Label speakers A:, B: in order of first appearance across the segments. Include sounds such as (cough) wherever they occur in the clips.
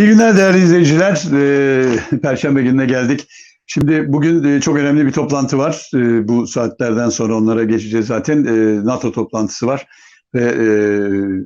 A: İyi günler değerli izleyiciler. Ee, Perşembe gününe geldik. Şimdi bugün e, çok önemli bir toplantı var. E, bu saatlerden sonra onlara geçeceğiz zaten. E, NATO toplantısı var ve e,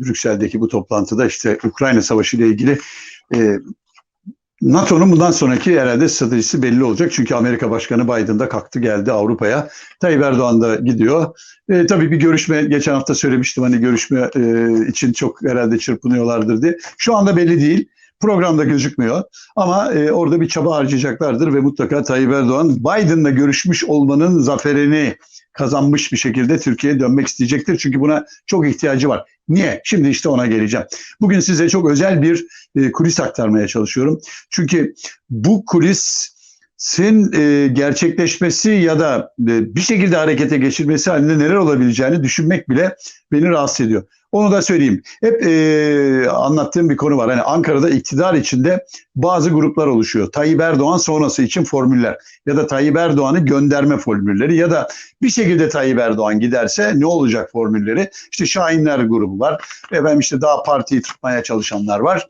A: Brüksel'deki bu toplantıda işte Ukrayna Savaşı ile ilgili e, NATO'nun bundan sonraki herhalde stratejisi belli olacak. Çünkü Amerika Başkanı Biden da kalktı geldi Avrupa'ya. Tayyip Erdoğan da gidiyor. E, tabii bir görüşme, geçen hafta söylemiştim hani görüşme e, için çok herhalde çırpınıyorlardır diye. Şu anda belli değil. Programda gözükmüyor ama e, orada bir çaba harcayacaklardır ve mutlaka Tayyip Erdoğan Biden'la görüşmüş olmanın zaferini kazanmış bir şekilde Türkiye'ye dönmek isteyecektir. Çünkü buna çok ihtiyacı var. Niye? Şimdi işte ona geleceğim. Bugün size çok özel bir e, kulis aktarmaya çalışıyorum. Çünkü bu kulisin e, gerçekleşmesi ya da e, bir şekilde harekete geçirmesi halinde neler olabileceğini düşünmek bile beni rahatsız ediyor. Onu da söyleyeyim. Hep e, anlattığım bir konu var. Hani Ankara'da iktidar içinde bazı gruplar oluşuyor. Tayyip Erdoğan sonrası için formüller ya da Tayyip Erdoğan'ı gönderme formülleri ya da bir şekilde Tayyip Erdoğan giderse ne olacak formülleri. İşte Şahinler grubu var. Efendim işte daha partiyi tutmaya çalışanlar var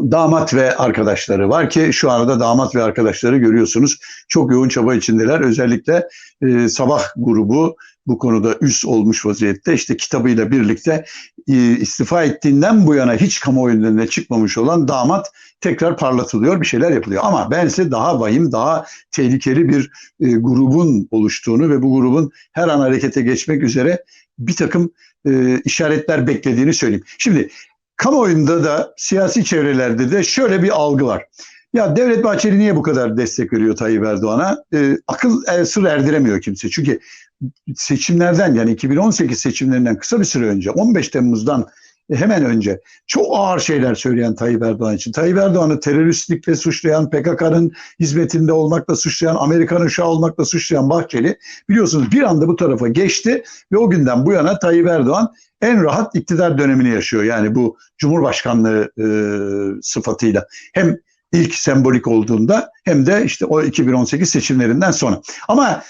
A: damat ve arkadaşları var ki şu anda damat ve arkadaşları görüyorsunuz. Çok yoğun çaba içindeler. Özellikle e, sabah grubu bu konuda üst olmuş vaziyette. İşte kitabıyla birlikte e, istifa ettiğinden bu yana hiç kamuoyu önüne çıkmamış olan damat tekrar parlatılıyor, bir şeyler yapılıyor. Ama ben size daha vahim, daha tehlikeli bir e, grubun oluştuğunu ve bu grubun her an harekete geçmek üzere bir takım e, işaretler beklediğini söyleyeyim. Şimdi kamuoyunda da siyasi çevrelerde de şöyle bir algı var. Ya Devlet Bahçeli niye bu kadar destek veriyor Tayyip Erdoğan'a? E, akıl e, sır erdiremiyor kimse. Çünkü seçimlerden yani 2018 seçimlerinden kısa bir süre önce 15 Temmuz'dan hemen önce çok ağır şeyler söyleyen Tayyip Erdoğan için. Tayyip Erdoğan'ı teröristlikle suçlayan, PKK'nın hizmetinde olmakla suçlayan, Amerika'nın uşağı olmakla suçlayan Bahçeli biliyorsunuz bir anda bu tarafa geçti ve o günden bu yana Tayyip Erdoğan en rahat iktidar dönemini yaşıyor. Yani bu Cumhurbaşkanlığı e, sıfatıyla. Hem ilk sembolik olduğunda hem de işte o 2018 seçimlerinden sonra. Ama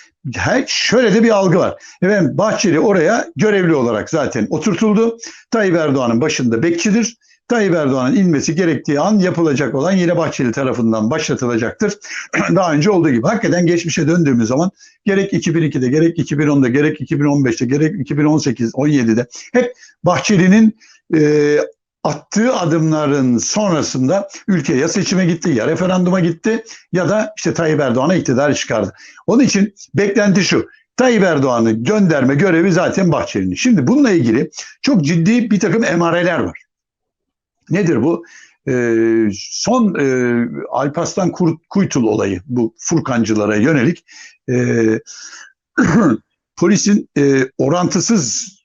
A: şöyle de bir algı var. Efendim Bahçeli oraya görevli olarak zaten oturtuldu. Tayyip Erdoğan'ın başında bekçidir. Tayyip Erdoğan'ın inmesi gerektiği an yapılacak olan yine Bahçeli tarafından başlatılacaktır. (clears throat) Daha önce olduğu gibi. Hakikaten geçmişe döndüğümüz zaman gerek 2002'de, gerek 2010'da, gerek 2015'te, gerek 2018, 17'de hep Bahçeli'nin e, attığı adımların sonrasında ülke ya seçime gitti ya referanduma gitti ya da işte Tayyip Erdoğan'a iktidar çıkardı. Onun için beklenti şu. Tayyip Erdoğan'ı gönderme görevi zaten Bahçeli'nin. Şimdi bununla ilgili çok ciddi bir takım emareler var. Nedir bu? Ee, son e, Alparslan Kuytul olayı bu Furkancılara yönelik e, (clears throat) polisin e, orantısız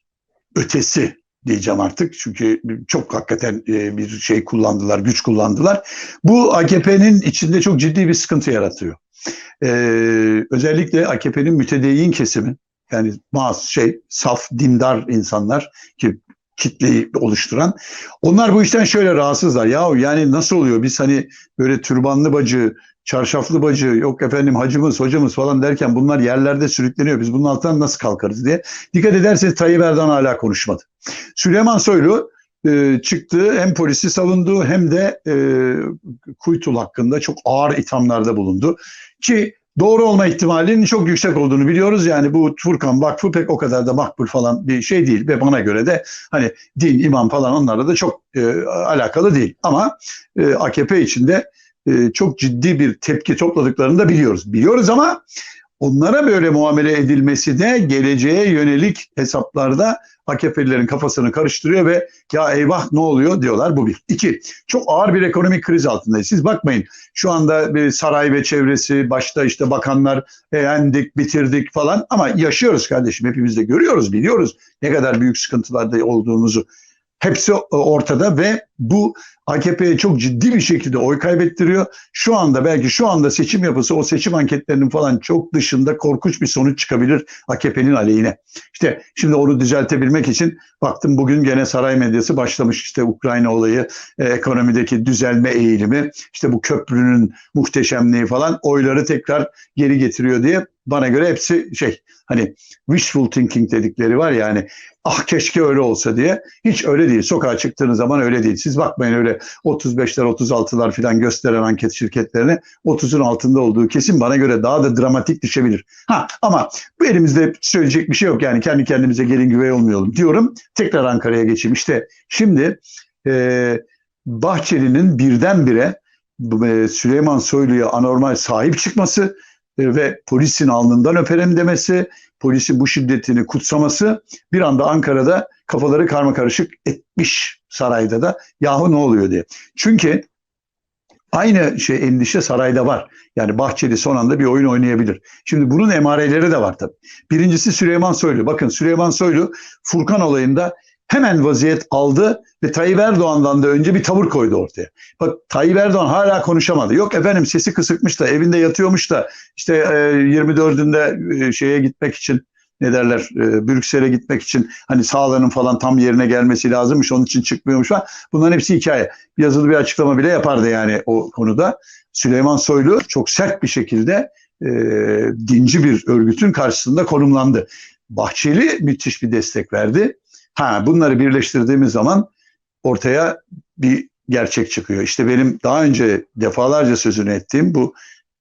A: ötesi diyeceğim artık. Çünkü çok hakikaten e, bir şey kullandılar, güç kullandılar. Bu AKP'nin içinde çok ciddi bir sıkıntı yaratıyor. Ee, özellikle AKP'nin mütedeyyin kesimi yani bazı şey saf dindar insanlar ki kitleyi oluşturan. Onlar bu işten şöyle rahatsızlar. Yahu yani nasıl oluyor? Biz hani böyle türbanlı bacı, çarşaflı bacı, yok efendim hacımız, hocamız falan derken bunlar yerlerde sürükleniyor. Biz bunun altından nasıl kalkarız diye. Dikkat ederseniz Tayyip Erdoğan hala konuşmadı. Süleyman Soylu e, çıktı hem polisi savundu hem de e, Kuytul hakkında çok ağır ithamlarda bulundu. Ki doğru olma ihtimalinin çok yüksek olduğunu biliyoruz. Yani bu Furkan Vakfı pek o kadar da makbul falan bir şey değil ve bana göre de hani din, imam falan onlarla da çok e, alakalı değil. Ama e, AKP içinde e, çok ciddi bir tepki topladıklarını da biliyoruz. Biliyoruz ama onlara böyle muamele edilmesi de geleceğe yönelik hesaplarda AKP'lilerin kafasını karıştırıyor ve ya eyvah ne oluyor diyorlar bu bir. İki, çok ağır bir ekonomik kriz altındayız. Siz bakmayın şu anda bir saray ve çevresi başta işte bakanlar beğendik, bitirdik falan ama yaşıyoruz kardeşim hepimiz de görüyoruz, biliyoruz ne kadar büyük sıkıntılarda olduğumuzu. Hepsi ortada ve bu AKP'ye çok ciddi bir şekilde oy kaybettiriyor. Şu anda belki şu anda seçim yapısı o seçim anketlerinin falan çok dışında korkunç bir sonuç çıkabilir AKP'nin aleyhine. İşte şimdi onu düzeltebilmek için baktım bugün gene saray medyası başlamış işte Ukrayna olayı, e, ekonomideki düzelme eğilimi, işte bu köprünün muhteşemliği falan oyları tekrar geri getiriyor diye bana göre hepsi şey hani wishful thinking dedikleri var yani ah keşke öyle olsa diye hiç öyle değil. Sokağa çıktığınız zaman öyle değil. Siz Siz bakmayın öyle 35'ler 36'lar falan gösteren anket şirketlerine 30'un altında olduğu kesin bana göre daha da dramatik düşebilir. Ha ama bu elimizde söyleyecek bir şey yok yani kendi kendimize gelin güvey olmayalım diyorum. Tekrar Ankara'ya geçeyim. İşte şimdi e, Bahçeli'nin birdenbire e, Süleyman Soylu'ya anormal sahip çıkması e, ve polisin alnından öperim demesi, polisin bu şiddetini kutsaması bir anda Ankara'da kafaları karma karışık etmiş sarayda da yahu ne oluyor diye. Çünkü aynı şey endişe sarayda var. Yani Bahçeli son anda bir oyun oynayabilir. Şimdi bunun emareleri de var tabii. Birincisi Süleyman Soylu. Bakın Süleyman Soylu Furkan olayında hemen vaziyet aldı ve Tayyip Erdoğan'dan da önce bir tavır koydu ortaya. Bak Tayyip Erdoğan hala konuşamadı. Yok efendim sesi kısıkmış da evinde yatıyormuş da işte e, 24'ünde e, şeye gitmek için ne derler e, Brüksel'e gitmek için hani sağlığının falan tam yerine gelmesi lazımmış onun için çıkmıyormuş falan. Bunların hepsi hikaye. Yazılı bir açıklama bile yapardı yani o konuda. Süleyman Soylu çok sert bir şekilde e, dinci bir örgütün karşısında konumlandı. Bahçeli müthiş bir destek verdi. Ha bunları birleştirdiğimiz zaman ortaya bir gerçek çıkıyor. İşte benim daha önce defalarca sözünü ettiğim bu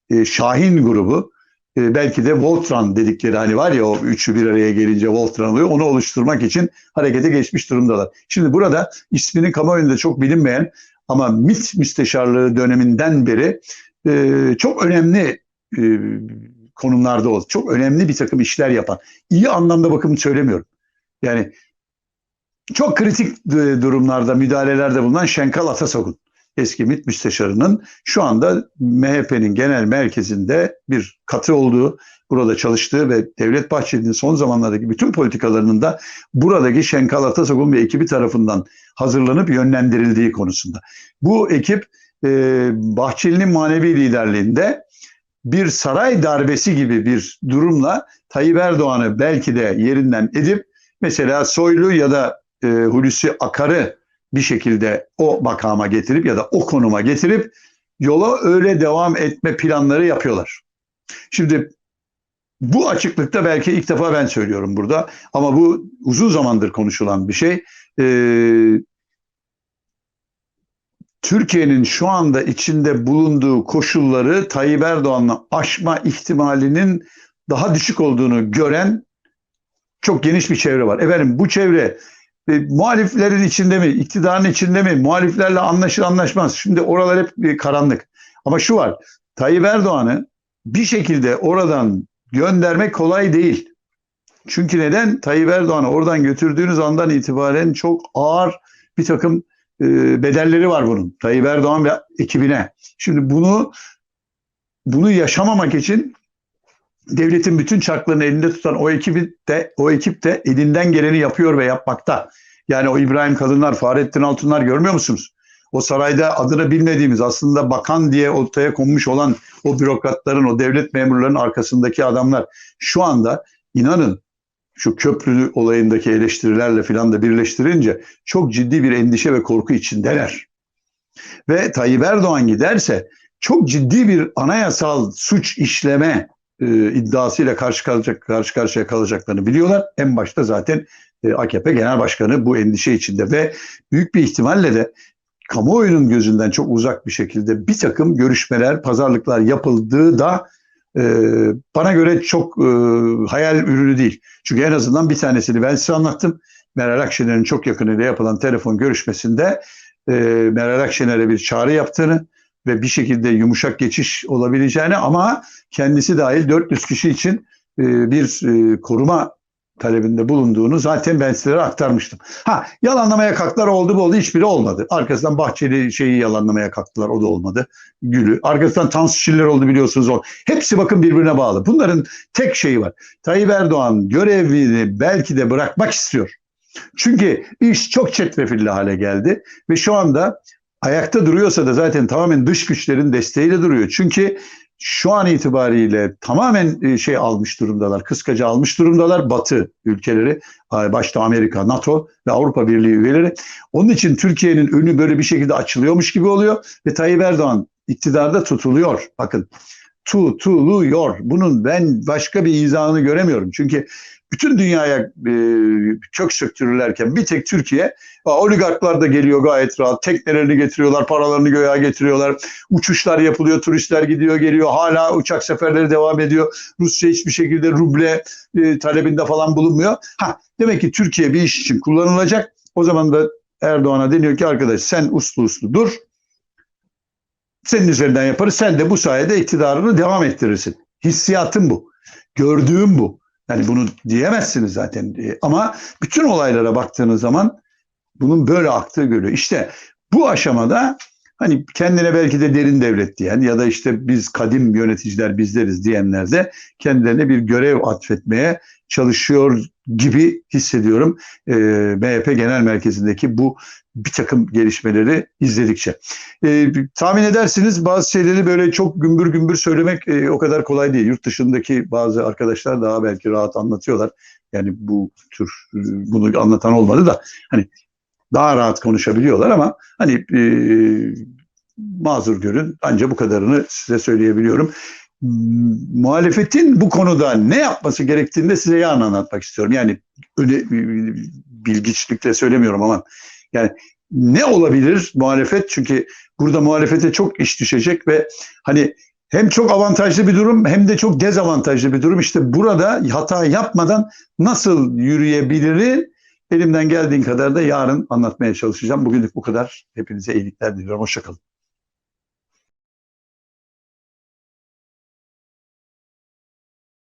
A: e, Şahin grubu e, belki de Voltran dedikleri hani var ya o üçü bir araya gelince Voltran oluyor. Onu oluşturmak için harekete geçmiş durumdalar. Şimdi burada ismini kamuoyunda çok bilinmeyen ama MİT müsteşarlığı döneminden beri e, çok önemli e, konumlarda oldu. Çok önemli bir takım işler yapan. İyi anlamda bakımı söylemiyorum. Yani çok kritik durumlarda müdahalelerde bulunan Şenkal Atasok'un eski MİT müsteşarının şu anda MHP'nin genel merkezinde bir katı olduğu, burada çalıştığı ve Devlet Bahçeli'nin son zamanlardaki bütün politikalarının da buradaki Şenkal Atasok'un ve ekibi tarafından hazırlanıp yönlendirildiği konusunda. Bu ekip e, Bahçeli'nin manevi liderliğinde bir saray darbesi gibi bir durumla Tayyip Erdoğan'ı belki de yerinden edip mesela Soylu ya da e, Hulusi Akar'ı bir şekilde o makama getirip ya da o konuma getirip yola öyle devam etme planları yapıyorlar. Şimdi bu açıklıkta belki ilk defa ben söylüyorum burada ama bu uzun zamandır konuşulan bir şey. Ee, Türkiye'nin şu anda içinde bulunduğu koşulları Tayyip Erdoğan'la aşma ihtimalinin daha düşük olduğunu gören çok geniş bir çevre var. Efendim bu çevre e, muhaliflerin içinde mi, iktidarın içinde mi, muhaliflerle anlaşır anlaşmaz. Şimdi oralar hep bir karanlık. Ama şu var, Tayyip Erdoğan'ı bir şekilde oradan göndermek kolay değil. Çünkü neden? Tayyip Erdoğan'ı oradan götürdüğünüz andan itibaren çok ağır bir takım e, bedelleri var bunun. Tayyip Erdoğan ve ekibine. Şimdi bunu bunu yaşamamak için devletin bütün çarklarını elinde tutan o ekibi de o ekip de elinden geleni yapıyor ve yapmakta. Yani o İbrahim Kadınlar, Fahrettin Altunlar görmüyor musunuz? O sarayda adını bilmediğimiz aslında bakan diye ortaya konmuş olan o bürokratların, o devlet memurlarının arkasındaki adamlar şu anda inanın şu köprü olayındaki eleştirilerle filan da birleştirince çok ciddi bir endişe ve korku içindeler. Ve Tayyip Erdoğan giderse çok ciddi bir anayasal suç işleme e, iddiasıyla karşı kalacak karşı karşıya kalacaklarını biliyorlar. En başta zaten e, AKP Genel Başkanı bu endişe içinde ve büyük bir ihtimalle de kamuoyunun gözünden çok uzak bir şekilde bir takım görüşmeler, pazarlıklar yapıldığı da e, bana göre çok e, hayal ürünü değil. Çünkü en azından bir tanesini ben size anlattım. Meral Akşener'in çok yakınıyla yapılan telefon görüşmesinde e, Meral Akşener'e bir çağrı yaptığını, ve bir şekilde yumuşak geçiş olabileceğini ama kendisi dahil 400 kişi için e, bir e, koruma talebinde bulunduğunu zaten ben sizlere aktarmıştım. Ha yalanlamaya kalktılar oldu bu oldu hiçbiri olmadı. Arkasından Bahçeli şeyi yalanlamaya kalktılar o da olmadı. Gülü. Arkasından Tansu Çiller oldu biliyorsunuz o. Hepsi bakın birbirine bağlı. Bunların tek şeyi var. Tayyip Erdoğan görevini belki de bırakmak istiyor. Çünkü iş çok çetrefilli hale geldi ve şu anda ayakta duruyorsa da zaten tamamen dış güçlerin desteğiyle duruyor. Çünkü şu an itibariyle tamamen e, şey almış durumdalar, kıskacı almış durumdalar Batı ülkeleri, başta Amerika, NATO ve Avrupa Birliği üyeleri. Onun için Türkiye'nin önü böyle bir şekilde açılıyormuş gibi oluyor ve Tayyip Erdoğan iktidarda tutuluyor. Bakın tutuluyor. Bunun ben başka bir izahını göremiyorum. Çünkü bütün dünyaya e, kök söktürürlerken bir tek Türkiye oligarklar da geliyor gayet rahat. Teknelerini getiriyorlar, paralarını göğe getiriyorlar. Uçuşlar yapılıyor, turistler gidiyor geliyor. Hala uçak seferleri devam ediyor. Rusya hiçbir şekilde ruble e, talebinde falan bulunmuyor. Ha, demek ki Türkiye bir iş için kullanılacak. O zaman da Erdoğan'a deniyor ki arkadaş sen uslu uslu dur. Senin üzerinden yaparız. Sen de bu sayede iktidarını devam ettirirsin. Hissiyatım bu. Gördüğüm bu. Yani bunu diyemezsiniz zaten. Ama bütün olaylara baktığınız zaman bunun böyle aktığı görülüyor. İşte bu aşamada hani kendine belki de derin devlet diyen ya da işte biz kadim yöneticiler bizleriz diyenler de kendilerine bir görev atfetmeye çalışıyor gibi hissediyorum e, MHP Genel Merkezi'ndeki bu bir takım gelişmeleri izledikçe. E, tahmin edersiniz bazı şeyleri böyle çok gümbür gümbür söylemek e, o kadar kolay değil. Yurt dışındaki bazı arkadaşlar daha belki rahat anlatıyorlar. Yani bu tür e, bunu anlatan olmadı da hani daha rahat konuşabiliyorlar ama hani e, mazur görün ancak bu kadarını size söyleyebiliyorum. Muhalefetin bu konuda ne yapması gerektiğini de size yarın anlatmak istiyorum. Yani öyle bilgiçlikle söylemiyorum ama yani ne olabilir muhalefet? Çünkü burada muhalefete çok iş düşecek ve hani hem çok avantajlı bir durum hem de çok dezavantajlı bir durum. İşte burada hata yapmadan nasıl yürüyebilir elimden geldiğin kadar da yarın anlatmaya çalışacağım. Bugünlük bu kadar. Hepinize iyilikler diliyorum. Hoşçakalın.